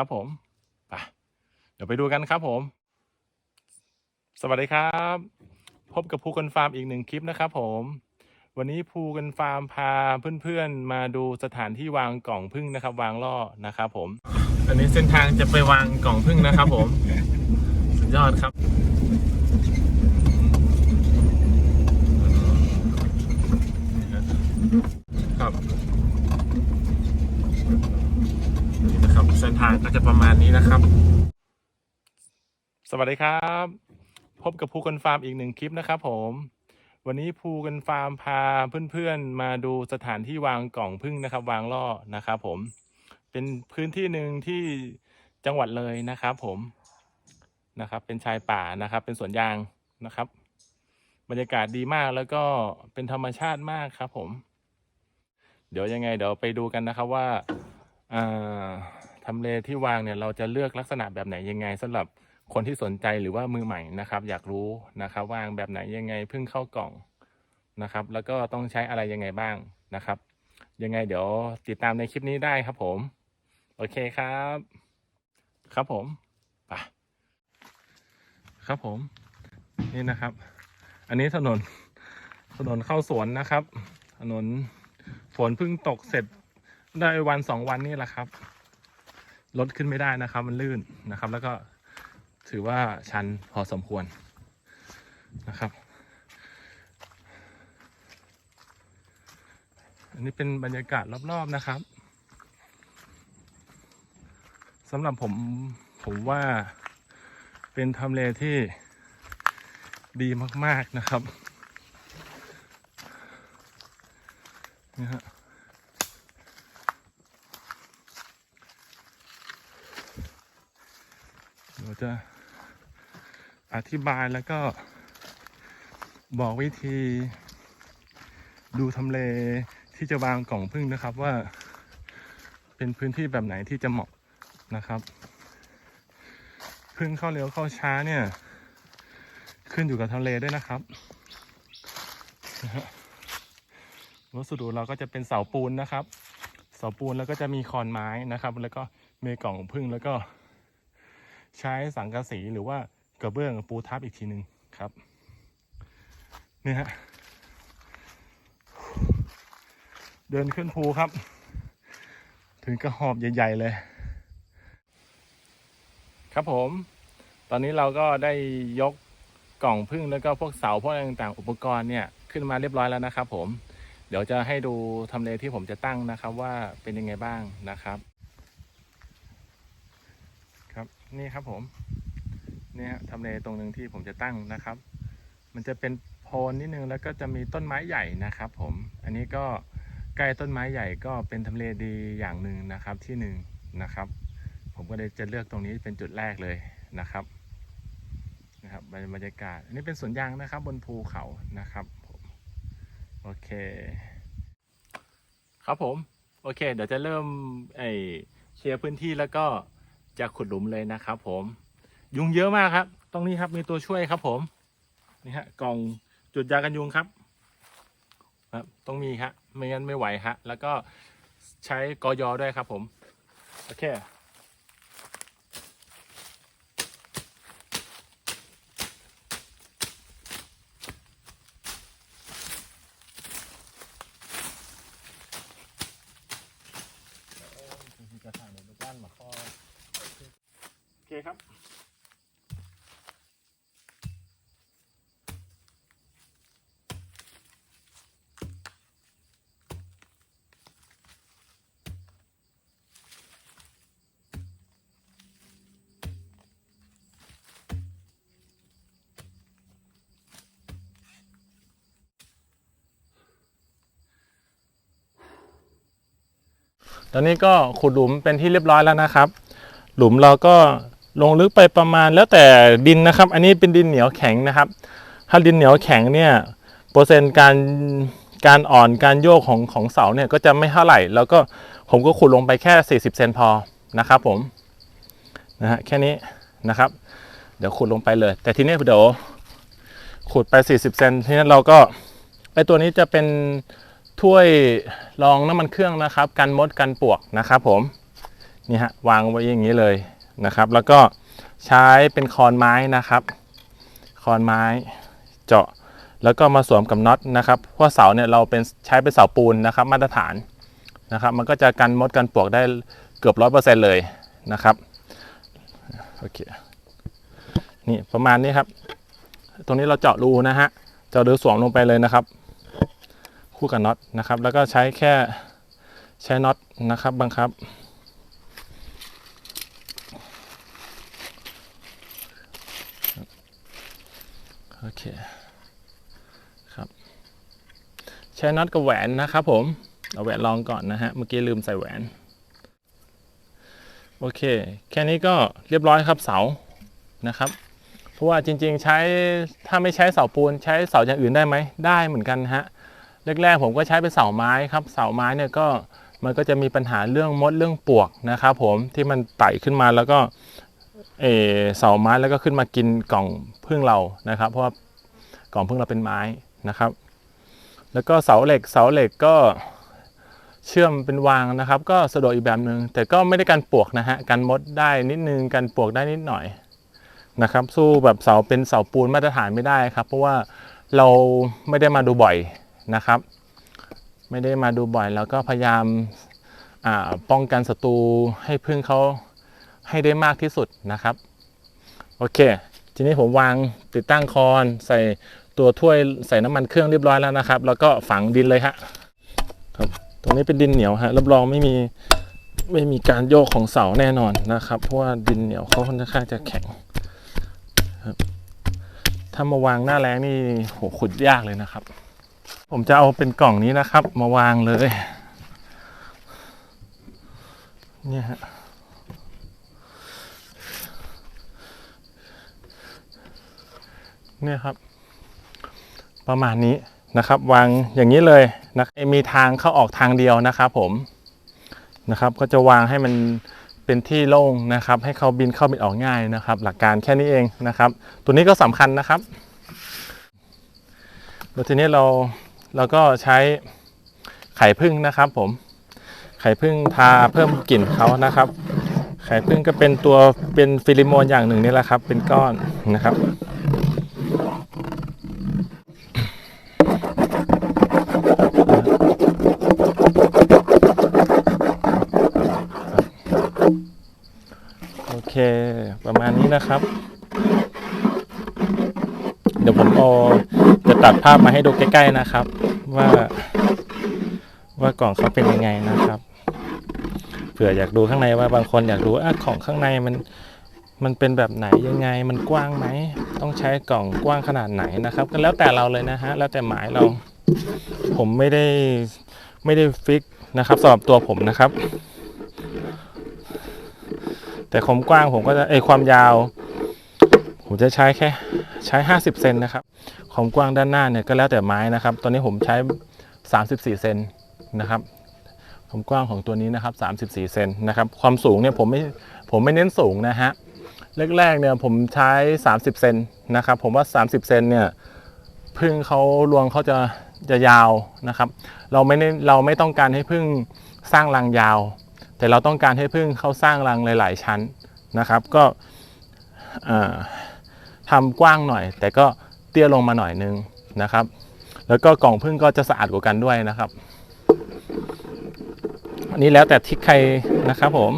ครับผมไปเดี๋ยวไปดูกันครับผม สวัสดีครับ พบกับภูกันฟาร์มอีกหนึ่งคลิปนะครับผมวันนี้ภูกันฟาร์มพาเพื่อนๆ มาดูสถานที่วางกล่องพึ่งนะครับ วางล่อนะครับผม อันนี้เส้นทางจะไปวางกล่องพึ่งนะครับ ผม สุดยอดครับครับนี่นะครับ เส้นทางก็จะประมาณนี้นะครับ สวัสดีครับ พบกับภูกันฟาร์มอีกหนึ่งคลิปนะครับ ผม วันนี้ภูกันฟาร์มพาเพื่อนๆมาดูสถานที่วางกล่องพึ่งนะครับ วางล่อนะครับผม เป็นพื้นที่หนึ่งที่จังหวัดเลยนะครับ ผมนะครับ เป็นชายป่านะครับ เป็นสวนยางนะครับ บรรยากาศดีมากแล้วก็เป็นธรรมชาติมากครับ ผม เดี๋ยวยังไงเดี๋ยวไปดูกันนะครับว่า อ่า ทำเลที่วางเนี่ยเราจะเลือกลักษณะแบบไหนยังไงสำหรับคนที่สนใจหรือว่ามือใหม่นะครับ อยากรู้นะครับวางแบบไหนยังไงเพิ่งเข้ากล่องนะครับ แล้วก็ต้องใช้อะไรยังไงบ้างนะครับ ยังไงเดี๋ยวติดตามในคลิปนี้ได้ครับผม โอเคครับ ครับผมไปครับผม นี่นะครับ อันนี้ถนนถนนเข้าสวนนะครับ ถนนฝนเพิ่งตกเสร็จได้วันสองวันนี่แหละครับ รถขึ้นไม่ได้นะครับ มันลื่นนะครับ แล้วก็ถือว่าชันพอสมควรนะครับ อันนี้เป็นบรรยากาศรอบๆนะครับสำหรับผมผมว่าเป็นทำเลที่ดีมาก ๆ นะครับนี่ฮะ เดี๋ยวจะอธิบายแล้วก็บอกวิธีดูทำเลที่จะวางกล่องพึ่งนะครับว่าเป็นพื้นที่แบบไหนที่จะเหมาะนะครับพึ่งเข้าเร็วเข้าช้าเนี่ย ขึ้นอยู่กับทำเลด้วยนะครับวัสดุเราก็จะเป็นเสาปูนนะครับ เสาปูนแล้วก็จะมีคอนไม้นะครับ แล้วก็มีกล่องพึ่งแล้วก็ ใช้สังกะสีหรือว่ากระเบื้องปูทับอีกทีหนึ่งครับนี่ฮะเดินขึ้นภูครับ ถึงกระหอบใหญ่ ๆ เลย ครับผม ตอนนี้เราก็ได้ยกกล่องพึ่งแล้วก็พวกเสาพวกอะไรต่างๆ อุปกรณ์เนี่ยขึ้นมาเรียบร้อยแล้วนะครับผมเดี๋ยวจะให้ดูทำเลที่ผมจะตั้งนะครับว่าเป็นยังไงบ้างนะครับ ครับ นี่ครับผมเนี่ยทำเลตรงหนึ่งที่ผมจะตั้งนะครับ มันจะเป็นโพนนิดนึงแล้วก็จะมีต้นไม้ใหญ่นะครับผมอันนี้ก็ใกล้ต้นไม้ใหญ่ก็เป็นทำเลดีอย่างหนึ่งนะครับที่หนึ่งนะครับ ผมก็เลยจะเลือกตรงนี้เป็นจุดแรกเลยนะครับนะครับบรรยากาศ อันนี้เป็นสวนยางนะครับบนภูเขานะครับผมโอเค ครับผม โอเค เดี๋ยวจะเริ่มไอเคลียร์พื้นที่แล้วก็ จะขุดหลุมเลยนะครับ ผม ยุงเยอะมากครับ ตรงนี้ครับมีตัวช่วยครับ ผม นี่ฮะ กล่องจุดยากันยุงครับ ครับ ต้องมีครับไม่งั้นไม่ไหวฮะ แล้วก็ใช้กอยอด้วยครับ ผม โอเค โอเคครับ ตอนนี้ก็ขุดหลุมเป็นที่เรียบร้อยแล้วนะครับ หลุมเราก็ลงลึกไปประมาณแล้วแต่ดินนะครับ อันนี้เป็นดินเหนียวแข็งนะครับ ถ้าดินเหนียวแข็งเนี่ยเปอร์เซ็นต์การการอ่อนการโยกของของเสาเนี่ยก็จะไม่เท่าไหร่ แล้วก็ผมก็ขุดลงไปแค่ 40 เซนพอนะครับผมนะฮะแค่นี้นะครับ เดี๋ยวขุดลงไปเลย แต่ทีนี้เดี๋ยวขุดไป 40 เซนทีนี้เราก็ไอตัวนี้จะเป็น ถ้วยรองน้ำมันเครื่องนะครับ กันมดกันปวกนะครับผมนี่ฮะวางไว้อย่างนี้เลยนะครับ แล้วก็ใช้เป็นคอนไม้นะครับ คอนไม้เจาะแล้วก็มาสวมกับน็อตนะครับเพราะเสาเนี่ยเราเป็นใช้เป็นเสาปูนนะครับ มาตรฐานนะครับ มันก็จะกันมดกันปวกได้เกือบร้อยเปอร์เซ็นต์เลยนะครับโอเคนี่ประมาณนี้ครับ ตรงนี้เราเจาะรูนะฮะเจาะรูสวมลงไปเลยนะครับ คู่กับน็อตนะครับ แล้วก็ใช้แค่ใช้น็อตนะครับบังคับ โอเคครับใช้น็อตกับแหวนนะครับผม เอาแหวนลองก่อนนะฮะ เมื่อกี้ลืมใส่แหวน โอเค แค่นี้ก็เรียบร้อยครับเสานะครับเพราะว่าจริงๆใช้ถ้าไม่ใช้เสาปูนใช้เสาอย่างอื่นได้ไหมได้เหมือนกันฮะ แรกๆผมก็ใช้เป็นเสาไม้ครับ เสาไม้เนี่ยก็มันก็จะมีปัญหาเรื่องมดเรื่องปวกนะครับผมที่มันไต่ขึ้นมาแล้วก็เอเสาไม้แล้วก็ขึ้นมากินกล่องพึ่งเรานะครับ เพราะว่ากล่องพึ่งเราเป็นไม้นะครับ แล้วก็เสาเหล็กเสาเหล็กก็เชื่อมเป็นวางนะครับ ก็สะดวกอีกแบบหนึ่งแต่ก็ไม่ได้กันปวกนะฮะกันมดได้นิดนึงกันปวกได้นิดหน่อยนะครับ สู้แบบเสาเป็นเสาปูนมาตรฐานไม่ได้ครับ เพราะว่าเราไม่ได้มาดูบ่อย นะครับ ไม่ได้มาดูบ่อยแล้วก็พยายามาป้องกันศัตรูให้พึ่งเขาให้ได้มากที่สุดนะครับ โอเค ทีนี้ผมวางติดตั้งคอนใส่ตัวถ้วยใส่น้ำมันเครื่องเรียบร้อยแล้วนะครับ แล้วก็ฝังดินเลยฮะครับตรงนี้เป็นดินเหนียวฮะรับรองไม่มีไม่มีการโยกของเสาแน่นอนนะครับ เพราะว่าดินเหนียวเขาค่อนข้างจะแข็งถ้ามาวางหน้าแรงนี่โหขุดยากเลยนะครับ ผมจะเอาเป็นกล่องนี้นะครับ มาวางเลย เนี่ยฮะเนี่ยครับ ประมาณนี้นะครับ วางอย่างนี้เลยนะมีทางเข้าออกทางเดียวนะครับผมนะครับ ก็จะวางให้มันเป็นที่โล่งนะครับ ให้เขาบินเข้าบินออกง่ายนะครับ หลักการแค่นี้เองนะครับ ตัวนี้ก็สำคัญนะครับ แล้วทีนี้เราเราก็ใช้ไข่พึ่งนะครับผม ไข่พึ่งทาเพิ่มกลิ่นเขานะครับ ไข่พึ่งก็เป็นตัวเป็นฟิลิโมนอย่างหนึ่งนี่แหละครับ เป็นก้อนนะครับโอเค ประมาณนี้นะครับ ดี๋ยวผมเอาจะตัดภาพมาให้ดูใกล้ ๆนะครับ ว่า ว่ากล่องเขาเป็นยังไงนะครับเผื่ออยากดูข้างในว่าบางคนอยากดูอะของข้างในมันมันเป็นแบบไหนยังไงมันกว้างไหมต้องใช้กล่องกว้างขนาดไหนนะครับ ก็แล้วแต่เราเลยนะฮะแล้วแต่หมายเรา ผมไม่ได้ไม่ได้ฟิกนะครับสำหรับตัวผมนะครับ แต่ความกว้างผมก็จะเอความยาว ผมจะใช้แค่ใช้ 50 เซนนะครับ ความกว้างด้านหน้าเนี่ยก็แล้วแต่ไม้นะครับ ตอนนี้ผมใช้ 34 เซนนะครับ ความกว้างของตัวนี้นะครับ 34 เซนนะครับ ความสูงเนี่ยผมไม่ผมไม่เน้นสูงนะฮะ แรกๆเนี่ยผมใช้ 30 เซนนะครับ ผมว่า 30 เซนเนี่ยพึ่งเขารวงเขาจะจะยาวนะครับ เราไม่เราไม่ต้องการให้พึ่งสร้างรังยาว แต่เราต้องการให้พึ่งเขาสร้างรังหลาย ๆ ชั้นนะครับ ก็อ่า ทำกว้างหน่อย แต่ก็เตี้ยลงมาหน่อยนึงนะครับ แล้วก็กล่องพึ่งก็จะสะอาดกว่ากันด้วยนะครับ อันนี้แล้วแต่ทิกใครนะครับผม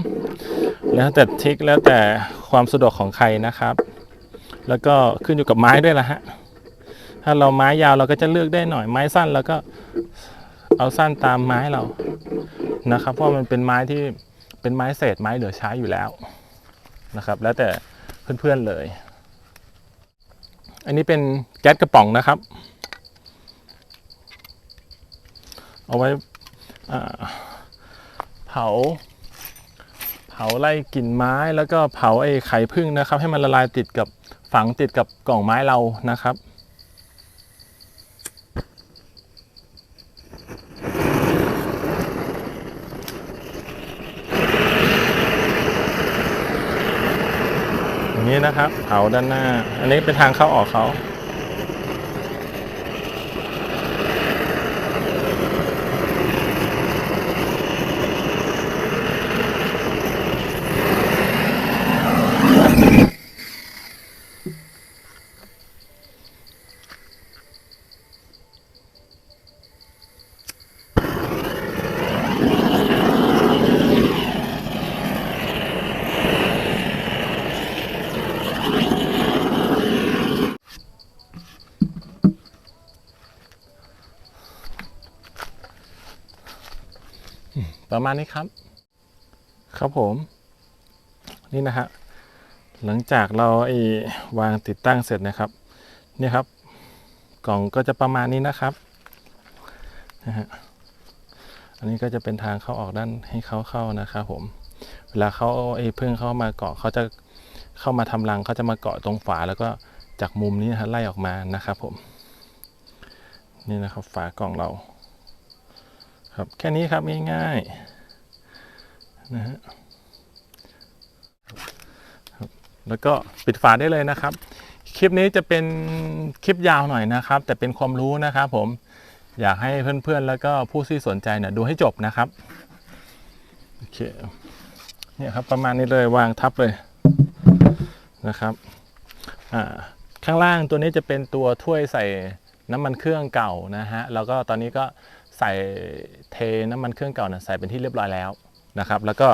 แล้วแต่ทิกแล้วแต่ความสะดวกของใครนะครับ แล้วก็ขึ้นอยู่กับไม้ด้วยละฮะ ถ้าเราไม้ยาวเราก็จะเลือกได้หน่อยไม้สั้นเราก็เอาสั้นตามไม้เรานะครับ เพราะมันเป็นไม้ที่เป็นไม้เศษไม้เหลือใช้อยู่แล้วนะครับ แล้วแต่เพื่อนๆเลย อันนี้เป็นแก๊สกระป๋องนะครับ เอาไว้เผา เผาไล่กลิ่นไม้แล้วก็เผาไอ้ไข่พึ่งนะครับ ให้มันละลายติดกับฝังติดกับกล่องไม้เรานะครับ อย่างนี้นะครับเผาด้านหน้า อันนี้เป็นทางเข้าออกเขา ประมาณนี้ครับ ครับผม นี่นะฮะหลังจากเราไอ้วางติดตั้งเสร็จนะครับเนี่ยครับ กล่องก็จะประมาณนี้นะครับนะฮะอันนี้ก็จะเป็นทางเข้าออกด้านให้เขาเข้านะครับผม เวลาเขาไอ้พึ่งเข้ามาเกาะเขาจะเข้ามาทำรังเขาจะมาเกาะตรงฝาแล้วก็จากมุมนี้นะฮะไล่ออกมานะครับผม นี่นะครับฝากล่องเรา ครับแค่นี้ครับง่ายๆนะฮะครับแล้วก็ปิดฝาได้เลยนะครับ คลิปนี้จะเป็นคลิปยาวหน่อยนะครับ แต่เป็นความรู้นะครับผมอยากให้เพื่อนๆ แล้วก็ผู้ที่สนใจเนี่ยดูให้จบนะครับโอเคเนี่ยครับประมาณนี้เลยวางทับเลยนะครับอ่าข้างล่างตัวนี้จะเป็นตัวถ้วยใส่น้ำมันเครื่องเก่านะฮะแล้วก็ตอนนี้ก็ ใส่เทน้ำมันเครื่องเก่านะใส่เป็นที่เรียบร้อยแล้วนะครับ แล้วก็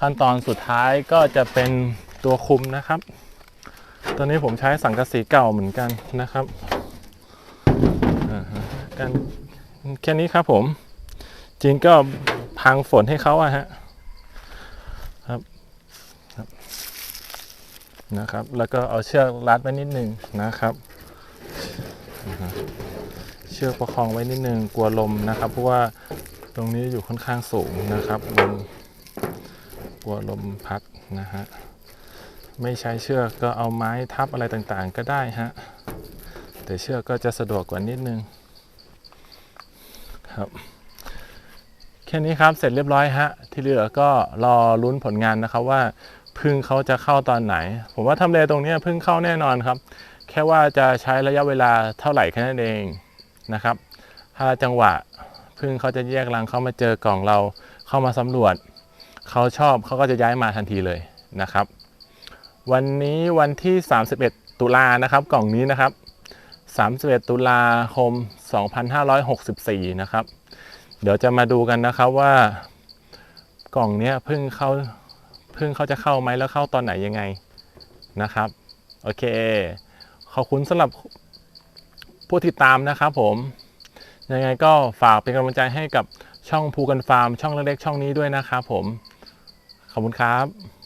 ขั้นตอนสุดท้ายก็จะเป็นตัวคุมนะครับตอนนี้ผมใช้สังกะสีเก่าเหมือนกันนะครับอ่าฮะกันแค่นี้ครับผมจริงก็พังฝนให้เขาอะฮะครับนะครับ แล้วก็เอาเชือกรัดไว้นิดนึงนะครับ เชือกประคองไว้นิดนึงกลัวลมนะครับ เพราะว่าตรงนี้อยู่ค่อนข้างสูงนะครับลมกลัวลมพัดนะฮะไม่ใช้เชือกก็เอาไม้ทับอะไรต่างๆ ก็ได้ฮะแต่เชือกก็จะสะดวกกว่านิดนึงครับแค่นี้ครับเสร็จเรียบร้อยฮะที่เหลือก็รอลุ้นผลงานนะครับว่าพึ่งเขาจะเข้าตอนไหน ผมว่าทำเลตรงนี้พึ่งเข้าแน่นอนครับ แค่ว่าจะใช้ระยะเวลาเท่าไหร่แค่นั้นเอง นะครับ ถ้าจังหวะพึ่งเขาจะแยกรังเข้ามาเจอกล่องเราเข้ามาสำรวจ เขาชอบเขาก็จะย้ายมาทันทีเลยนะครับ วันนี้วันที่ 31 ตุลานะครับกล่องนี้นะครับ 31 ตุลาคม 2564 นะครับ เดี๋ยวจะมาดูกันนะครับว่ากล่องนี้พิ่งเขาพิ่งเขาจะเข้าไหมแล้วเข้าตอนไหนยังไงนะครับ โอเค ขอบคุณสำหรับ ผู้ติดตามนะครับผม ยังไงก็ฝากเป็นกำลังใจให้กับช่องภูกันฟาร์ม ช่องเล็กๆช่องนี้ด้วยนะครับผม ขอบคุณครับ